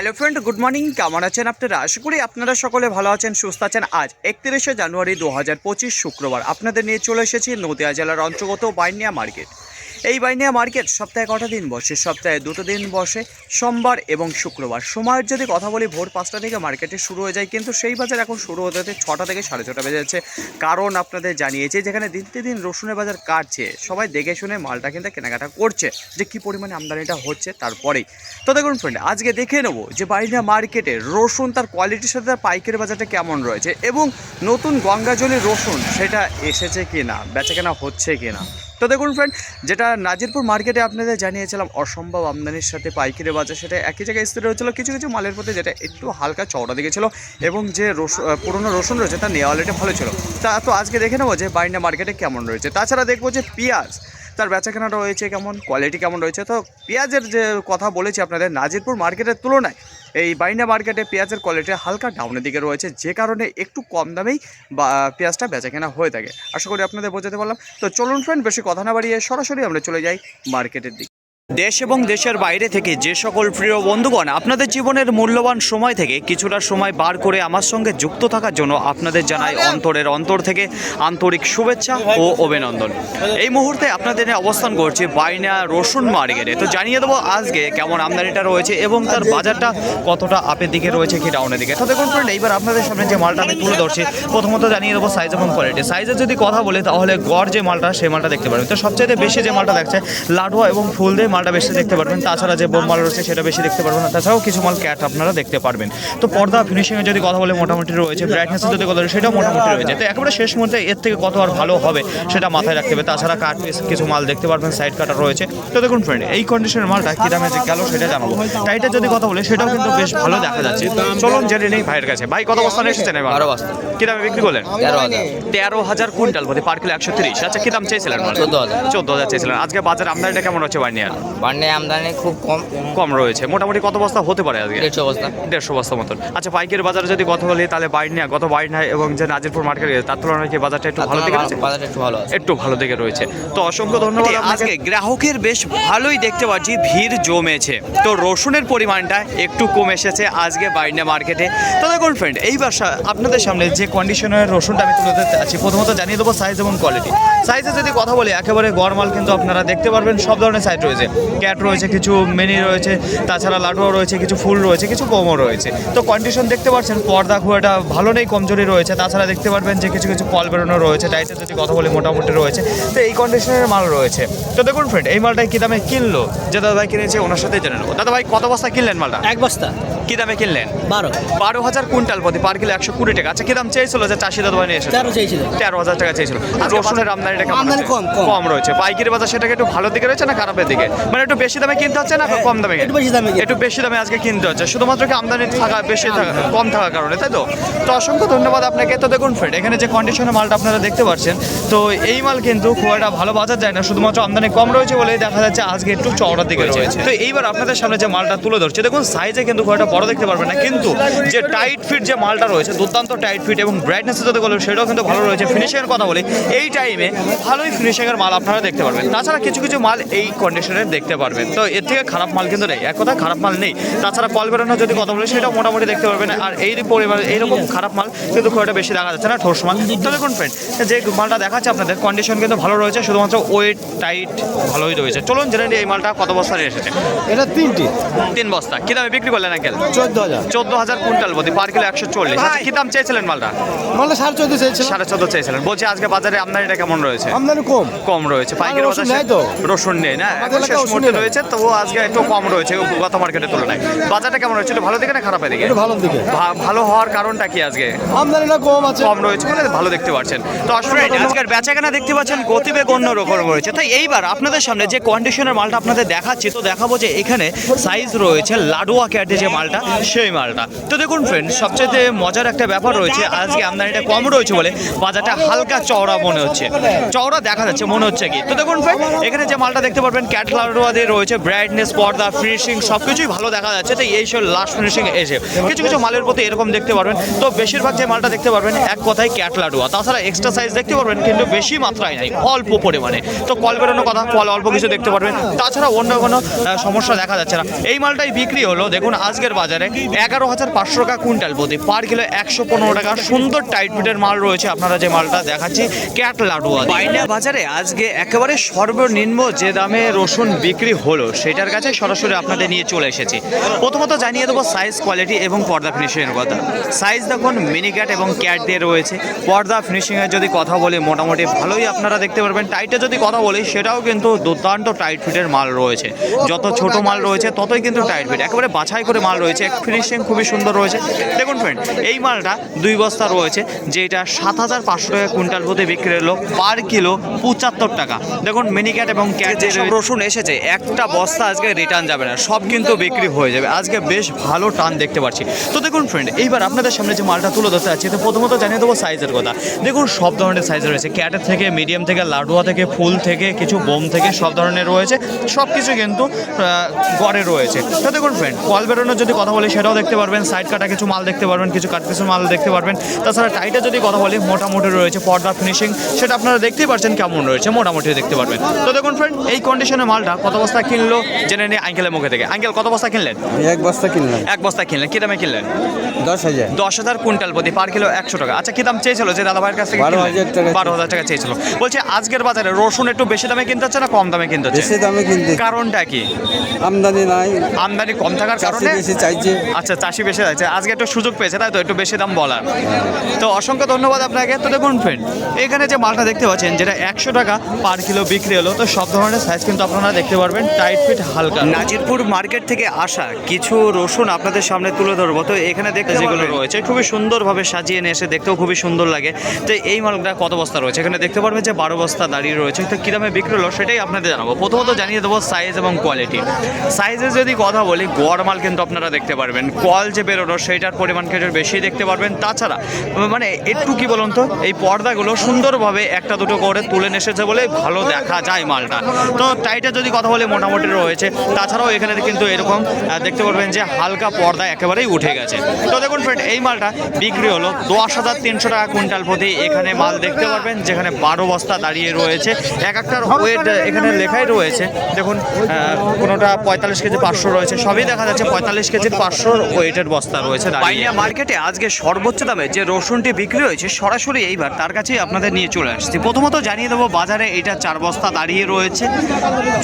Hello friend, good morning. কেমন আছেন আপনারা? আশা করি আপনারা সকলে ভালো আছেন, সুস্থ আছেন। আজ একত্রিশে জানুয়ারি দু হাজার পঁচিশ শুক্রবার। আপনাদের নিয়ে চলে এসেছি নদিয়া জেলার অন্তর্গত বাইনিয়া মার্কেট। এই বাইনিয়া মার্কেট সপ্তাহে কটা দিন বসে? সপ্তাহে দুটো দিন বসে, সোমবার এবং শুক্রবার। সময়ের যদি কথা বলি, ভোর পাঁচটা থেকে মার্কেটে শুরু হয়ে যায়, কিন্তু সেই বাজার এখন শুরু হতে হতে ছটা থেকে সাড়ে ছটা বেজে যাচ্ছে। কারণ আপনাদের জানিয়েছে, যেখানে দিন দিন রসুনের বাজার কাটছে, সবাই দেখে শুনে মালটা কিন্তু কেনাকাটা করছে, যে কী পরিমাণে আমদানিটা হচ্ছে তারপরেই। তো দেখুন ফ্রেন্ড আজকে দেখে নেব যে বাইনিয়া মার্কেটে রসুন তার কোয়ালিটির সাথে তার পাইকারি বাজারটা কেমন রয়েছে এবং নতুন গঙ্গাজলি রসুন, সেটা এসেছে কেনা হচ্ছে কি না তো দেখুন ফ্রেন্ড যেটা নাজিরপুর মার্কেটে আপনাদের জানিয়েছিলাম, অসম্ভব আমদানির সাথে পাইকারি বাজার সেটা একই জায়গায় স্থির হয়েছিল। কিছু কিছু মালের প্রতি যেটা একটু হালকা চওড়া দিকে ছিল এবং যে রসুন পুরোনো রসুন রয়েছে তার নেওয়ালিটা ভালো ছিল। তা তো আজকে দেখে নেব যে বাইনা মার্কেটে কেমন রয়েছে। তাছাড়া দেখব যে পেঁয়াজ, তার বেচাকেনা রয়েছে কেমন কোয়ালিটি কেমন রয়েছে। তো পেঁয়াজের যে কথা বলেছি আপনাদের, নাজিরপুর মার্কেটের তুলনায় এই বাইনা মার্কেটে পেঁয়াজের কোয়ালিটি হালকা ডাউনের দিকে রয়েছে, যে কারণে একটু কম দামেই পেঁয়াজটা বেচাকেনা হয়ে থাকে। আশা করি আপনাদের বোঝাতে পারলাম। তো চলুন ফ্রেন্ড বেশি কথা না বাড়িয়ে সরাসরি আমরা চলে যাই মার্কেটের দিকে। দেশ এবং দেশের বাইরে থেকে যে সকল প্রিয় বন্ধুগণ আপনাদের জীবনের মূল্যবান সময় থেকে কিছুটা সময় বার করে আমার সঙ্গে যুক্ত থাকার জন্য আপনাদের জানাই অন্তরের অন্তর থেকে আন্তরিক শুভেচ্ছা ও অভিনন্দন। এই মুহূর্তে আপনাদের অবস্থান করছি বাইনা রসুন মার্কেটে। তো জানিয়ে দেবো আজকে কেমন আমদানিটা রয়েছে এবং তার বাজারটা কতটা আপের দিকে রয়েছে কি ডাউনের দিকে। তো দেখুন ফ্রেন্ড এইবার আপনাদের সামনে যে মালটা আমি তুলে ধরছি প্রথমত জানিয়ে দেবো সাইজ এবং কোয়ালিটি সাইজের যদি কথা বলি তাহলে গড় যে মালটা সেই মালটা দেখতে পারবেন তো সবচেয়ে বেশি যে মালটা দেখছে লাডুয়া এবং ফুল দিয়ে মালটা বেশি দেখতে পারবেন তাছাড়া যে বোম মাল রয়েছে সেটা বেশি দেখতে পারবেন না। তাছাড়াও কিছু মাল ক্যাট আপনারা দেখতে পারবেন। তো পর্দা ফিনিশিংয়ে যদি কথা বলে মোটামুটি রয়েছে। ব্রাইটনেসের যদি কথা বলে সেটাও মোটামুটি রয়েছে। তো একেবারে শেষ মুহূর্তে এর থেকে কত আর ভালো হবে সেটা মাথায় রাখতে হবে। তাছাড়া কাট পিস কিছু মাল দেখতে পারবেন সাইড কাটা রয়েছে। তো দেখুন ফ্রেন্ড এই কন্ডিশনের মালটা কী দামে যে গেল সেটা জানাব। টাইটের যদি কথা বলে সেটাও কিন্তু বেশ ভালো দেখা যাচ্ছে। চলুন জেনে নেই ভাইয়ের কাছে। ভাই কত বস্তা নিয়ে এসেছেন এবার? বারো কী দামে বিক্রি করলেন? তেরো হাজার। কুইন্টাল প্রতি পার কিলো একশো তিরিশ। আচ্ছা কী দাম চেয়েছিলেন চোদ্দ হাজার। চোদ্দ হাজার চেয়েছিলেন। আজকে বাজার আমদানিটা কেমন হচ্ছে বাইনিয়ার বান্ডে আমদানি খুব কম। কম রয়েছে। মোটামুটি কত বস্তা হতে পারে আজকে? দেড়শো বস্তা। দেড়শো বস্তা মতন। আচ্ছা পাইকারি বাজারে যদি কথা বলি তাহলে বাইনিয়া গত বাইনিয়া এবং যে নাজিরপুর মার্কেট তার তুলনায় কি বাজারটা একটু ভালো দিকে রয়েছে? বাজার একটু ভালো একটু ভালো দিকে রয়েছে। তো অসংখ্য ধন্যবাদ আজকে গ্রাহকের বেশ ভালোই দেখতে পাচ্ছি ভিড় জমেছে। তো রসুনের পরিমাণটা একটু কম এসেছে আজকে বাইনা মার্কেটে। তো দেখুন ফ্রেন্ড এই বাসা আপনাদের সামনে যে কন্ডিশনের রসুনটা আমি তুলে ধরতে আছি প্রথমত জানিয়ে দেবো সাইজ এবং কোয়ালিটি সাইজে যদি কথা বলি একেবারে গরমাল কিন্তু আপনারা দেখতে পারবেন সব ধরনের সাইজ রয়েছে। ক্যাট রয়েছে কিছু মেনি রয়েছে তাছাড়া লাডুয়া রয়েছে কিছু ফুল রয়েছে কিছু বোমও রয়েছে। তো কন্ডিশন দেখতে পাচ্ছেন পর্দা খুব একটা ভালো নেই কমজোরি রয়েছে তাছাড়া দেখতে পারবেন যে কিছু কিছু কল বেরোনো রয়েছে টাইটের যদি কথা বলি মোটামুটি রয়েছে। তো এই কন্ডিশনের মাল রয়েছে। তো দেখুন ফ্রেন্ড এই মালটা কি দামে কিনলো? যে দাদা ভাই কিনেছে ওনার সাথে জেনে নেব। দাদা ভাই কত বস্তা কিনলেন মালটা? এক বস্তা। কি দামে কিনলেন? বারো। বারো হাজার কুইন্টাল প্রতি পার কিলো একশো কুড়ি টাকা। আচ্ছা কি দাম চেয়েছিল যে চাষি দাদা ভাই নিয়ে এসেছে? তেরো চেয়েছিল। তেরো হাজার টাকা চেয়েছিল। আর রসুনের আমদানিটা আমদানি কম, কম। কম রয়েছে। পাইকারি বাজার সেটাকে একটু ভালো দিকে রয়েছে না খারাপের দিকে? মানে একটু বেশি দামে কিনতে হচ্ছে না কম দামে? একটু বেশি দামে একটু বেশি দামে আজকে কিনতে হচ্ছে। শুধুমাত্র কি আমদানি থাকা বেশি থাকা কম থাকার কারণে তাই তো? তো অসংখ্য ধন্যবাদ আপনাকে। তো দেখুন ফ্রেন্ড এখানে যে কন্ডিশনের মালটা আপনারা দেখতে পাচ্ছেন তো এই মাল কিন্তু খুব একটা ভালো বাজার যায় না। শুধুমাত্র আমদানি কম রয়েছে বলেই দেখা যাচ্ছে আজকে একটু চওড়ার দিকে রয়েছে। তো এইবার আপনাদের সামনে যে মালটা তুলে ধরছে দেখুন সাইজে কিন্তু খুব একটা বড় দেখতে পারবেন না কিন্তু যে টাইট ফিট যে মালটা রয়েছে দুর্দান্ত টাইট ফিট এবং ব্রাইটনেসের যদি বলে সেটাও কিন্তু ভালো রয়েছে। ফিনিশিংয়ের কথা বলি এই টাইমে ভালোই ফিনিশিংয়ের মাল আপনারা দেখতে পারবেন। তাছাড়া কিছু কিছু মাল এই কন্ডিশনের দেখতে পারবেন। তো এর থেকে খারাপ মাল কিন্তু নেই। এক কথা খারাপ মাল নেই। তাছাড়া কল বেরোনো যদি কথা বলি সেটাও মোটামুটি দেখতে পারবেন। আর এই পরিমাণ এইরকম খারাপ মাল কিন্তু খুব একটা বেশি দেখা যাচ্ছে না ঠোস মাল। তো দেখুন ফ্রেন্ড যে মালটা দেখাচ্ছে আপনাদের কন্ডিশন কিন্তু ভালো রয়েছে শুধুমাত্র ওয়েট টাইট ভালোই রয়েছে। চলুন জেনে নিই এই মালটা কত বস্তা নিয়ে এসেছে। এটা তিনটি। তিন বস্তা। কি দামে বিক্রি করলেন আঙ্কেল চোদ্দ হাজার চোদ্দ হাজার কুইন্টাল প্রতি পার কিলো একশো চল্লিশ। আচ্ছা কি দাম চেয়েছিলেন মালটা? মালটা সাড়ে চোদ্দ চেয়েছিল সাড়ে চোদ্দ চেয়েছিলেন। বলছি আজকে বাজারে আমদানিটা কেমন রয়েছে? আমদানি কম। কম রয়েছে। পাইকারি রসুন বাজার নেই তো? রসুন নেই না? শেষ এলাকায় মুহূর্তে রয়েছে তবু আজকে একটু কম রয়েছে গত মার্কেটের তুলনায়। বাজারটা কেমন রয়েছে একটু ভালো দিকে না খারাপের দিকে? ভালোর দিকে। ভালো হওয়ার কারণটা কি আজকে? আমদানিটা কম আছে। কম রয়েছে বলে ভালো দেখতে পাচ্ছেন। তো আসলে আজকের বেচাকেনা দেখতে পাচ্ছেন গতিবেগ অন্যরকম রয়েছে। তাই এইবার আপনাদের সামনে যে কন্ডিশনের মালটা আপনাদের দেখাচ্ছি তো দেখাবো যে এখানে সাইজ রয়েছে লাডুয়া ক্যাটে যে মালটা সেই মালটা। তো দেখুন ফ্রেন্ড সবচেয়ে মজার একটা ব্যাপার রয়েছে আজকে আমদানিটা কম রয়েছে বলে বাজারটা হালকা চওড়া মনে হচ্ছে। চওড়া দেখা যাচ্ছে মনে হচ্ছে কি? তো দেখুন ফ্রেন্ড এখানে যে মালটা দেখতে পারবেন ক্যাটলার লাডুয়া রয়েছে ব্রাইটনেস পর্দা ফিনিশিং সব কিছুই ভালো দেখা যাচ্ছে। তো এই সব লাস্ট ফিনিশিং এসে কিছু কিছু মালের প্রতি এরকম দেখতে পারবেন। তো বেশিরভাগ যে মালটা দেখতে পারবেন, এক কথায় ক্যাট লাডুয়া তাছাড়া এক্সট্রা সাইজ দেখতে পারবেন, কিন্তু বেশি মাত্রায় নাই, অল্প পরিমাণে। তো কল বেরোনোর কথা, কল অল্প কিছু দেখতে পারবেন। তাছাড়া অন্য কোনো সমস্যা দেখা যাচ্ছে না। এই মালটাই বিক্রি হলো, দেখুন আজকের বাজারে, এগারো হাজার পাঁচশো টাকা কুইন্টাল প্রতি। পার কিলো একশো পনেরো টাকা। সুন্দর টাইট ফিটের মাল রয়েছে, আপনারা যে মালটা দেখাচ্ছি ক্যাট লাডুয়া বাইনা বাজারে আজকে একেবারে সর্বনিম্ন যে দামে রসুন বিক্রি হলো সেটার কাছে সরাসরি আপনাদের নিয়ে চলে এসেছি। প্রথমত জানিয়ে দেবো সাইজ কোয়ালিটি এবং পর্দা ফিনিশিংয়ের কথা। সাইজ দেখুন মিনি ক্যাট এবং ক্যাট দিয়ে রয়েছে। পর্দা ফিনিশিংয়ের যদি কথা বলি মোটামুটি ভালোই আপনারা দেখতে পারবেন। টাইটে যদি কথা বলি সেটাও কিন্তু দুর্দান্ত টাইট ফিটের মাল রয়েছে। যত ছোট মাল রয়েছে ততই কিন্তু টাইট ফিট একেবারে বাছাই করে মাল রয়েছে। ফিনিশিং খুবই সুন্দর রয়েছে। দেখুন ফ্রেন্ড এই মালটা দুই বস্তা রয়েছে যেটা সাত হাজার পাঁচশো টাকা কুইন্টাল প্রতি বিক্রি হলো পার কিলো পঁচাত্তর টাকা। দেখুন মিনি ক্যাট এবং ক্যাট রসুন এসেছে একটা বস্তা আজকে রিটার্ন যাবে না, সব কিন্তু বিক্রি হয়ে যাবে। আজকে বেশ ভালো টান দেখতে পাচ্ছি। তো দেখুন ফ্রেন্ড এইবার আপনাদের সামনে যে মালটা তুলে ধরতে যাচ্ছি, তো প্রথমত জানিয়ে দেবো সাইজের কথা। দেখুন, সব ধরনের সাইজ রয়েছে। ক্যাটের থেকে মিডিয়াম থেকে, লাডুয়া থেকে, ফুল থেকে, কিছু বোম থেকে সব ধরনের রয়েছে। সব কিছু কিন্তু গড়ে রয়েছে। তো দেখুন ফ্রেন্ড কল বেরোনোর যদি কথা বলি, সেটাও দেখতে পারবেন। সাইড কাটা কিছু মাল দেখতে পারবেন, কিছু কাট কিছু মাল দেখতে পারবেন। তাছাড়া টাইটের যদি কথা বলি, মোটামুটি রয়েছে পর্দা ফিনিশিং সেটা আপনারা দেখতেই পাচ্ছেন কেমন রয়েছে, মোটামুটি দেখতে পারবেন। তো দেখুন ফ্রেন্ড এই কন্ডিশনে মালটা কত বস্তা কিনলো? জেনে নিয়ে আঙ্কেলের মুখে থেকে। আঙ্কেল কত বস্তা কিনলেন? এক বস্তা কিনলেন এক বস্তা কিনলেন। কি দামে কিনলেন? দশ হাজার। দশ হাজার কুইন্টাল প্রতি পার কিলো একশো টাকা। আচ্ছা কি দাম চেয়েছিল? যে দাদা ভাইয়ের কাছ থেকে বারো হাজার টাকা। বারো হাজার টাকা চেয়েছিল। বলছে আজকের বাজারে রসুন একটু বেশি দামে কিনতে হচ্ছে না কম দামে কিনতে হচ্ছে? বেশি দামে কিনতে। কারণটা কি? আমদানি নাই। আমদানি কম থাকার কারণে? বেশি চাইছে। আচ্ছা চাষি বেশি আছে আজকে একটু সুযোগ পেয়েছে তাই তো? একটু বেশি দাম বলার। তো অসংখ্য ধন্যবাদ আপনাকে। তো দেখুন ফ্রেন্ড এখানে যে মালটা দেখতে পাচ্ছেন যেটা একশো টাকা পার কিলো বিক্রি হলো তো সব ধরনের সাইজ কিন্তু আপনারা দেখতে পারবেন টাইট ফিট হালকা। নাজিরপুর মার্কেট থেকে আসা কিছু রসুন আপনাদের সামনে তুলে ধরবো। তো এখানে দেখতে যেগুলো রয়েছে খুবই সুন্দরভাবে সাজিয়ে নিয়ে এসে দেখতেও খুবই সুন্দর লাগে। তো এই মালটা কত বস্তা রয়েছে? এখানে দেখতে পারবেন যে বারো বস্তা দাঁড়িয়ে রয়েছে। তো কী দামে বিক্রি হলো সেটাই আপনাদের জানাব। প্রথমত জানিয়ে দেবো সাইজ এবং কোয়ালিটি সাইজে যদি কথা বলি গড় মাল কিন্তু আপনারা দেখতে পারবেন। কল যে বেরোনো সেইটার পরিমাণ কিন্তু বেশি দেখতে পারবেন। তাছাড়া মানে একটু কি বলুন তো এই পর্দাগুলো সুন্দরভাবে একটা দুটো করে তুলে নিয়ে এসেছে বলে ভালো দেখা যায় মালটা। তো টাইটের যদি কথা বলে মোটামুটি রয়েছে। তাছাড়াও এখানে কিন্তু এরকম দেখতে পারবেন যে হালকা পর্দা একেবারেই উঠে গেছে। তো দেখুন ফ্রেন্ড এই মালটা বিক্রি হলো দশ হাজার তিনশো টাকা কুইন্টাল প্রতি এখানে মাল দেখতে পারবেন, যেখানে বারো বস্তা দাঁড়িয়ে রয়েছে। এক একটার ওয়েট এখানে লেখাই রয়েছে। দেখুন কোনোটা পঁয়তাল্লিশ কেজি পাঁচশো রয়েছে। সবই দেখা যাচ্ছে পঁয়তাল্লিশ কেজির পাঁচশো ওয়েটের বস্তা রয়েছে বাইনিয়া মার্কেটে আজকে সর্বোচ্চ দামে যে রসুনটি বিক্রি হয়েছে, সরাসরি এইবার তার কাছেই আপনাদের নিয়ে চলে আসছি। প্রথমত জানিয়ে দেবো, বাজারে এটা চার বস্তা দাঁড়িয়ে রয়েছে।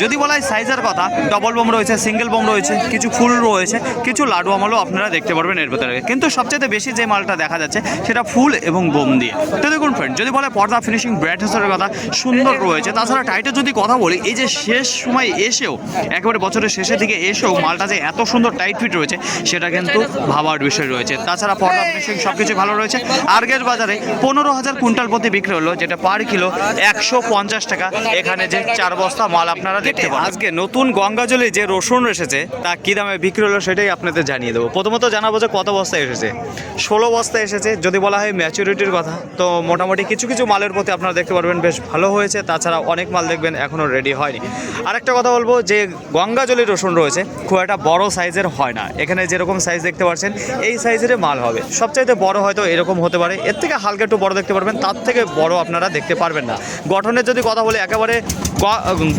যদি বলা হয় সাইজের কথা। ডবল বোম রয়েছে সিঙ্গেল বোম রয়েছে, কিছু ফুল রয়েছে, কিছু লাডু আমলও আপনারা দেখতে পারবেন এর ভেতরে। কিন্তু সবচেয়ে বেশি যে মালটা দেখা যাচ্ছে, সেটা ফুল এবং বোম দিয়ে। তো দেখুন ফ্রেন্ড যদি বলে পর্দা ফিনিশিং ব্রাইটনেসের কথা, সুন্দর রয়েছে। তাছাড়া টাইটের যদি কথা বলি, এই যে শেষ সময় এসেও, একেবারে বছরের শেষের দিকে এসেও মালটা যে এত সুন্দর টাইট ফিট রয়েছে, সেটা কিন্তু ভাবার বিষয় রয়েছে। তাছাড়া পর্দা ফিনিশিং সব কিছু ভালো রয়েছে। আর্গের বাজারে পনেরো হাজার কুইন্টাল প্রতি বিক্রি হলো, যেটা পার কিলো একশো পঞ্চাশ টাকা। এখানে যে চার বস্তা মাল আপনারা দেখতে আজকে নতুন গঙ্গাজলে যে রসুন এসেছে, তা কী দামে বিক্রি হলো সেটাই আপনাদের জানিয়ে দেবো। প্রথমত জানাব যে কত বস্তা এসেছে। ষোলো বস্তা এসেছে, যদি বলা হয় ম্যাচুরিটির কথা। তো মোটামুটি কিছু কিছু মালের প্রতি আপনারা দেখতে পারবেন, বেশ ভালো হয়েছে। তাছাড়া অনেক মাল দেখবেন এখনও রেডি হয়নি। আরেকটা কথা বলব যে গঙ্গাজলি রসুন রয়েছে, খুব একটা বড় সাইজের হয় না। এখানে যেরকম সাইজ দেখতে পাচ্ছেন, এই সাইজের মাল হবে। সবচাইতে বড় হয়তো এরকম হতে পারে। এর থেকে হালকা একটু বড় দেখতে পারবেন, তার থেকে বড় আপনারা দেখতে পারবেন না। গঠনের যদি কথা বলি, একেবারে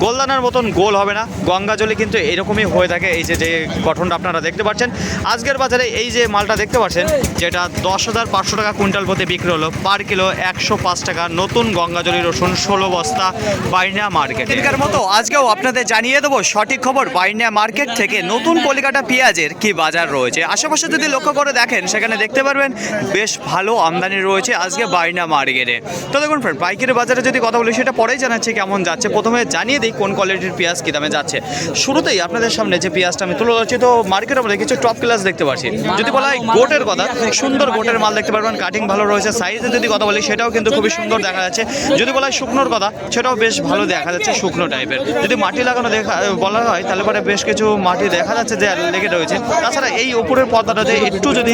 গোলদানার মতন গোল হবে না। গঙ্গাজলি কিন্তু এরকমই হয়ে থাকে এই যে যে গঠনটা আপনারা দেখতে পাচ্ছেন। আজকের বাজারে এই যে মালটা দেখতে পাচ্ছেন, যেটা দশ হাজার পাঁচশো টাকা কুইন্টাল প্রতি বিক্রি হলো, পার কিলো একশো পাঁচ টাকা, নতুন গঙ্গাজলি রসুন ষোলো বস্তা, বাইনা মার্কেট। এর মতো আজকেও আপনাদের জানিয়ে দেবো সঠিক খবর, বাইনা মার্কেট থেকে নতুন কলিকাটা পেঁয়াজের কি বাজার রয়েছে। আশেপাশে যদি লক্ষ্য করে দেখেন, সেখানে দেখতে পারবেন বেশ ভালো আমদানি রয়েছে আজকে বাইনা মার্কেটে। তো দেখুন ফ্রেন্ড পাইকারি বাজারে যদি কথা বলি, সেটা পরেই জানাচ্ছি কেমন যাচ্ছে। প্রথমে জানিয়ে দিই কোন কোয়ালিটির পেঁয়াজ কী দামে যাচ্ছে। শুরুতেই আপনাদের সামনে যে পেঁয়াজটা আমি তুলে ধরছি, তো মার্কেটের মধ্যে কিছু টপ ক্লাস দেখতে পাচ্ছি। যদি বলা হয় গোটের কথা সুন্দর গোটের মাল দেখতে পারবেন কাটিং ভালো রয়েছে সাইজে যদি কথা বলি, সেটাও কিন্তু খুবই সুন্দর দেখা যাচ্ছে। যদি বলা হয় শুকনোর কথা, সেটাও বেশ ভালো দেখা যাচ্ছে, শুকনো টাইপের যদি মাটি লাগানো দেখা, বলা হয়, তাহলে পরে বেশ কিছু মাটি দেখা যাচ্ছে যে লেগে রয়েছে। তাছাড়া এই উপরের পর্দাটাতে একটু যদি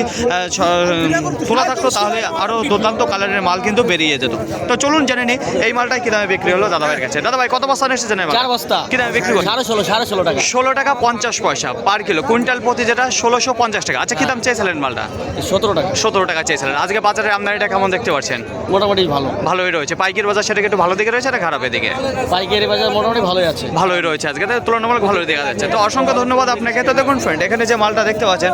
তোলা থাকতো, তাহলে আরও দুর্দান্ত কালারের মাল কিন্তু বেরিয়ে যেত। তো চলুন জেনে নিই, এই মালটা কী দামে বিক্রি হলো দাদাভাইয়ের কাছে। দাদাভাই, কত কত বস্তা এসেছেন এবার? চার বস্তা। কি দামে বিক্রি করছেন? সাড়ে ষোলো সাড়ে ষোলো টাকা। ষোলো টাকা পঞ্চাশ পয়সা পার কিলো কুইন্টাল প্রতি যেটা ষোলোশো পঞ্চাশ টাকা। আচ্ছা কি দাম চেয়েছিলেন মালটা? সতেরো টাকা। সতেরো টাকা চেয়েছিলেন। আজকে বাজারে আমদানিটা কেমন দেখতে পাচ্ছেন? মোটামুটি ভালো। ভালোই রয়েছে। পাইকের বাজার সেটা একটু ভালো দিকে রয়েছে না খারাপের দিকে পাইকারি বাজার মোটামুটি ভালোই আছে। ভালোই রয়েছে আজকে। তো তুলনামূলক ভালোই দেখা যাচ্ছে। তো অসংখ্য ধন্যবাদ আপনাকে। তো দেখুন ফ্রেন্ড এখানে যে মালটা দেখতে পাচ্ছেন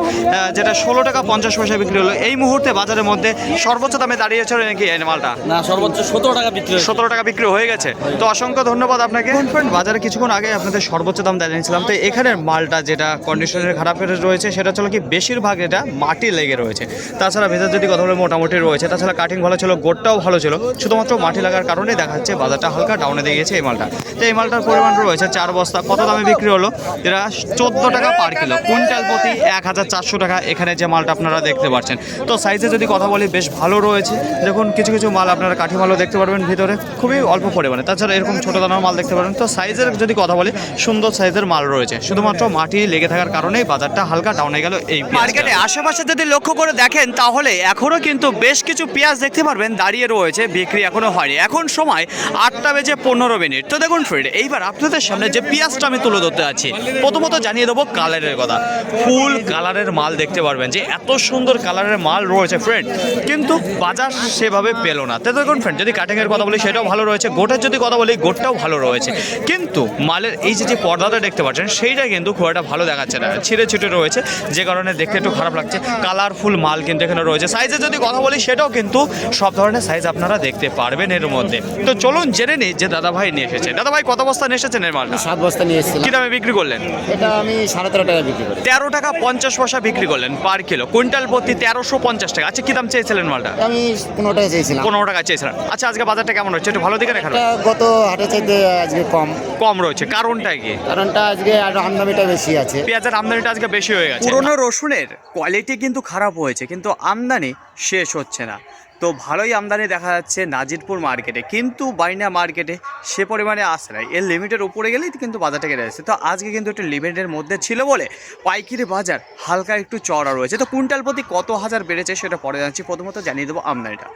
যেটা ষোলো টাকা পঞ্চাশ পয়সা বিক্রি হলো এই মুহূর্তে বাজারের মধ্যে সর্বোচ্চ দামে দাঁড়িয়েছে নাকি এই মালটা? না সর্বোচ্চ সতেরো টাকা বিক্রি সতেরো টাকা বিক্রি হয়ে গেছে। তো অসংখ্য ধন্যবাদ আপনাকে। ফ্রেন্ড বাজারে কিছুক্ষণ আগে আপনাদের সর্বোচ্চ দাম জানিয়েছিলাম তো এখানের মালটা যেটা কন্ডিশনের খারাপের রয়েছে, সেটা হলো কি বেশিরভাগ এটা মাটি লেগে রয়েছে। তাছাড়া ভেতর যদি কথা বলে মোটামুটি রয়েছে। তাছাড়া কাটিং ভালো ছিল, গোটটাও ভালো ছিল। শুধুমাত্র মাটি লাগার কারণেই দেখা যাচ্ছে বাজারটা হালকা ডাউনে দিয়ে গেছে এই মালটা। তো এই মালটার পরিমাণ রয়েছে চার বস্তা। কত দামে বিক্রি হলো? যেটা চোদ্দ টাকা পার কিলো কুইন্টাল প্রতি এক হাজার চারশো টাকা এখানে যে মালটা আপনারা দেখতে পাচ্ছেন। তো সাইজে যদি কথা বলি, বেশ ভালো রয়েছে। দেখুন, কিছু কিছু মাল আপনারা কাঠি মালও দেখতে পারবেন ভিতরে। খুবই অল্প পরিমাণে। তাছাড়া এরকম ছোটো দানার মাল দেখতে পারেন। তো সাইজের যদি কথা বলি, সুন্দর সাইজের মাল রয়েছে। শুধুমাত্র মাটি লেগে থাকার কারণেই বাজারটা হালকা ডাউনে গেল এই মার্কেটে আশেপাশে যদি লক্ষ্য করে দেখেন, তাহলে এখনও কিন্তু বেশ কিছু পেঁয়াজ দেখতে পারবেন দাঁড়িয়ে রয়েছে, বিক্রি এখনও হয়নি। এখন সময় আটটা বেজে পনেরো মিনিট। তো দেখুন ফ্রেন্ড এইবার আপনাদের সামনে যে পেঁয়াজটা আমি তুলে ধরতে আছি প্রথমত জানিয়ে দেবো কালারের কথা। ফুল কালারের মাল দেখতে পারবেন যে এত সুন্দর কালারের মাল রয়েছে ফ্রেন্ড কিন্তু বাজার সেভাবে পেল না। তো দেখুন ফ্রেন্ড যদি কাটিংয়ের কথা বলি, সেটাও ভালো রয়েছে। গোটের যদি কথা বলি, গোটটাও ভালো রয়েছে। কিন্তু মালের এই যে যে পর্দাটা দেখতে পাচ্ছেন সেইটা কিন্তু খুব একটা ভালো দেখাচ্ছে না। ছিঁড়ে ছিটে রয়েছে যে কারণে দেখতে একটু খারাপ লাগছে। কালারফুল মাল কিন্তু এখানে রয়েছে। সাইজে যদি কথা বলি সেটাও কিন্তু সব ধরনের সাইজ আপনারা দেখতে পারবেন এর মধ্যে। তো চলুন জেনে নিই যে দাদা ভাই নিয়ে এসেছে। দাদা ভাই কত বস্তা নিয়ে এসেছেন এর মালটা? সাত বস্তা নিয়ে এসেছিলাম। কি দামে বিক্রি করলেন? এটা আমি সাড়ে তেরো টাকা বিক্রি করি। তেরো টাকা পঞ্চাশ পয়সা বিক্রি করলেন পার কিলো। কুইন্টাল প্রতি তেরোশো পঞ্চাশ টাকা। আচ্ছা কি দাম চেয়েছিলেন মালটা? আমি পনেরো টাকা চেয়েছিলাম। পনেরো টাকা চেয়েছিলেন আচ্ছা আজকে বাজারটা কেমন হচ্ছে? একটু ভালো দিকে খারাপ গত হাটে চাইতে আজকে কম। কম রয়েছে কারণটা কি? কারণটা আজকে আর আমদানিটা বেশি আছে। পেঁয়াজের আমদানিটা আজকে বেশি হয়ে গেছে। পুরোনো রসুনের কোয়ালিটি কিন্তু খারাপ হয়েছে কিন্তু আমদানি শেষ হচ্ছে না। তো ভালোই আমদানি দেখা যাচ্ছে নাজিরপুর মার্কেটে। কিন্তু বাইনা মার্কেটে সে পরিমাণে আসে নাই। এর লিমিটের উপরে গেলেই কিন্তু বাজারটা কেটে যাচ্ছে। তো আজকে কিন্তু একটু লিমিটের মধ্যে ছিল বলে পাইকারি বাজার হালকা একটু চড়া রয়েছে। তো কুইন্টাল প্রতি কত হাজার বেড়েছে সেটা পরে যাচ্ছি প্রথমত জানিয়ে দেবো আমদানিটা।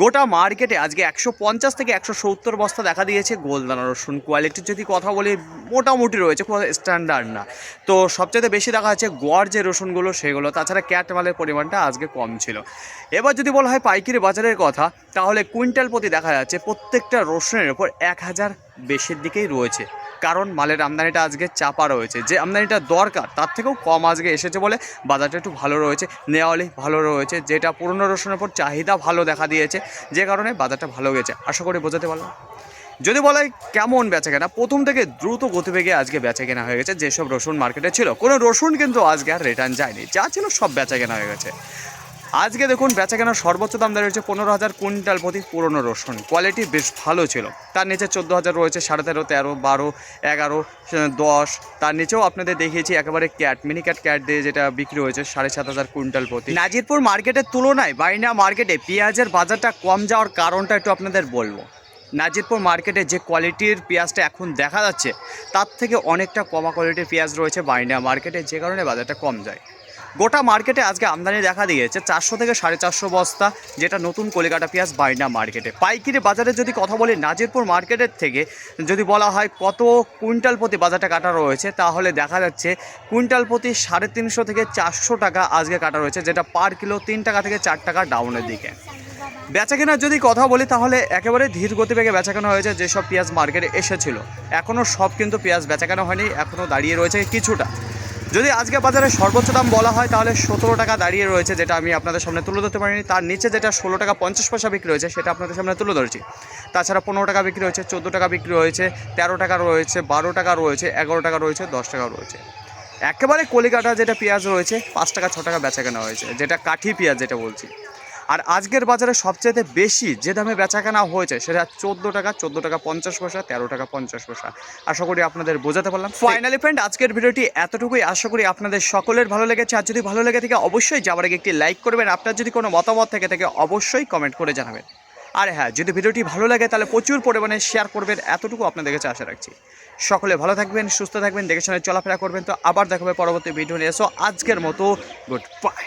গোটা মার্কেটে আজকে একশো পঞ্চাশ থেকে একশো সত্তর বস্তা দেখা দিয়েছে গোলদানা, রসুন কোয়ালিটির যদি কথা বলি, মোটামুটি রয়েছে স্ট্যান্ডার্ড না। তো সবচেয়ে বেশি দেখা যাচ্ছে গোয়ার যে রসুনগুলো, সেগুলো। তাছাড়া ক্যাট মালের পরিমাণটা আজকে কম ছিল। এবার যদি বলা হয় পাইকারি বাজারের কথা, তাহলে কুইন্টাল প্রতি দেখা যাচ্ছে প্রত্যেকটা রসুনের ওপর এক হাজার বেশির দিকেই রয়েছে। কারণ মালের আমদানিটা আজকে চাপা রয়েছে। যে আমদানিটা দরকার, তার থেকেও কম আজকে এসেছে বলে বাজারটা একটু ভালো রয়েছে, নেওয়ালি ভালো রয়েছে। যেটা পুরনো রসুনের উপর চাহিদা ভালো দেখা দিয়েছে, যে কারণে বাজারটা ভালো গেছে। আশা করি বোঝাতে পারলাম। যদি বলা হয় কেমন বেচা কেনা প্রথম থেকে দ্রুত গতিবেগে আজকে বেচা কেনা হয়ে গেছে, যেসব রসুন মার্কেটে ছিল। কোনো রসুন কিন্তু আজকে আর রিটার্ন যায়নি। যা ছিল সব বেচা কেনা হয়ে গেছে। আজকে দেখুন বেচা কেনার সর্বোচ্চ দাম দাঁড়িয়েছে পনেরো হাজার কুইন্টাল প্রতি পুরনো রসুন। কোয়ালিটি বেশ ভালো ছিল। তার নিচে চোদ্দ হাজার রয়েছে, সাড়ে তেরো তেরো, বারো, এগারো দশ। তার নিচেও আপনাদের দেখিয়েছি একেবারে ক্যাট মিনি ক্যাট ক্যাট দিয়ে যেটা বিক্রি হয়েছে, সাড়ে সাত হাজার কুইন্টাল প্রতি। নাজিরপুর মার্কেটের তুলনায় বাইনা মার্কেটে পেঁয়াজের বাজারটা কম যাওয়ার কারণটা একটু আপনাদের বলব। নাজিরপুর মার্কেটে যে কোয়ালিটির পেঁয়াজটা এখন দেখা যাচ্ছে, তার থেকে অনেকটা কমা কোয়ালিটির পেঁয়াজ রয়েছে বাইনা মার্কেটে, যে কারণে বাজারটা কম যায়। গোটা মার্কেটে আজকে আমদানি দেখা দিয়েছে। চারশো থেকে সাড়ে চারশো বস্তা, যেটা নতুন কলিকাটা পেঁয়াজ বাইনা মার্কেটে। পাইকারি বাজারে যদি কথা বলি নাজিরপুর মার্কেটের থেকে, যদি বলা হয় কত কুইন্টাল প্রতি বাজারটা কাটা রয়েছে, তাহলে দেখা যাচ্ছে কুইন্টাল প্রতি সাড়ে তিনশো থেকে চারশো টাকা আজকে কাটা রয়েছে, যেটা পার কিলো তিন টাকা থেকে চার টাকা ডাউনের দিকে। বেচা কেনার যদি কথা বলি, তাহলে একেবারে ধীর গতিবেগে বেচা কেনা হয়েছে যেসব পেঁয়াজ মার্কেটে এসেছিল। এখনও সব কিন্তু পেঁয়াজ বেচা কেনা হয়নি এখনও দাঁড়িয়ে রয়েছে কিছুটা। যদি আজকে বাজারে সর্বোচ্চ দাম বলা হয়, তাহলে সতেরো টাকা দাঁড়িয়ে রয়েছে, যেটা আমি আপনাদের সামনে তুলে ধরতে পারিনি। তার নিচে যেটা ষোলো টাকা পঞ্চাশ পয়সা বিক্রি হয়েছে, সেটা আপনাদের সামনে তুলে ধরেছি। তাছাড়া পনেরো টাকা বিক্রি হয়েছে, চোদ্দ টাকা বিক্রি হয়েছে, তেরো টাকা রয়েছে, বারো টাকা রয়েছে, এগারো টাকা রয়েছে, দশ টাকা রয়েছে। একেবারে কলিকাতা যেটা পেঁয়াজ রয়েছে, পাঁচ টাকা, ছ টাকা বেচা কেনা হয়েছে, যেটা কাঠি পেঁয়াজ যেটা বলছি। আর আজকের বাজারে সবচেয়ে বেশি যে দামে বেচা কেনা হয়েছে সেটা চোদ্দ টাকা চোদ্দ টাকা পঞ্চাশ পয়সা তেরো টাকা পঞ্চাশ পয়সা। আশা করি আপনাদের বোঝাতে পারলাম। ফাইনালি ফ্রেন্ড আজকের ভিডিওটি এতটুকুই। আশা করি আপনাদের সকলের ভালো লেগেছে। আর যদি ভালো লেগে থাকে অবশ্যই যাওয়ার আগে একটি লাইক করবেন। আপনার যদি কোনো মতামত থেকে থাকে অবশ্যই কমেন্ট করে জানাবেন। আর হ্যাঁ যদি ভিডিওটি ভালো লাগে তাহলে প্রচুর পরিমাণে শেয়ার করবেন। এতটুকু আপনাদের কাছে আশা রাখছি। সকলে ভালো থাকবেন সুস্থ থাকবেন দেখে শুনে চলাফেরা করবেন। তো আবার দেখাবে পরবর্তী ভিডিও নিয়ে। এসো আজকের মতো গুড বাই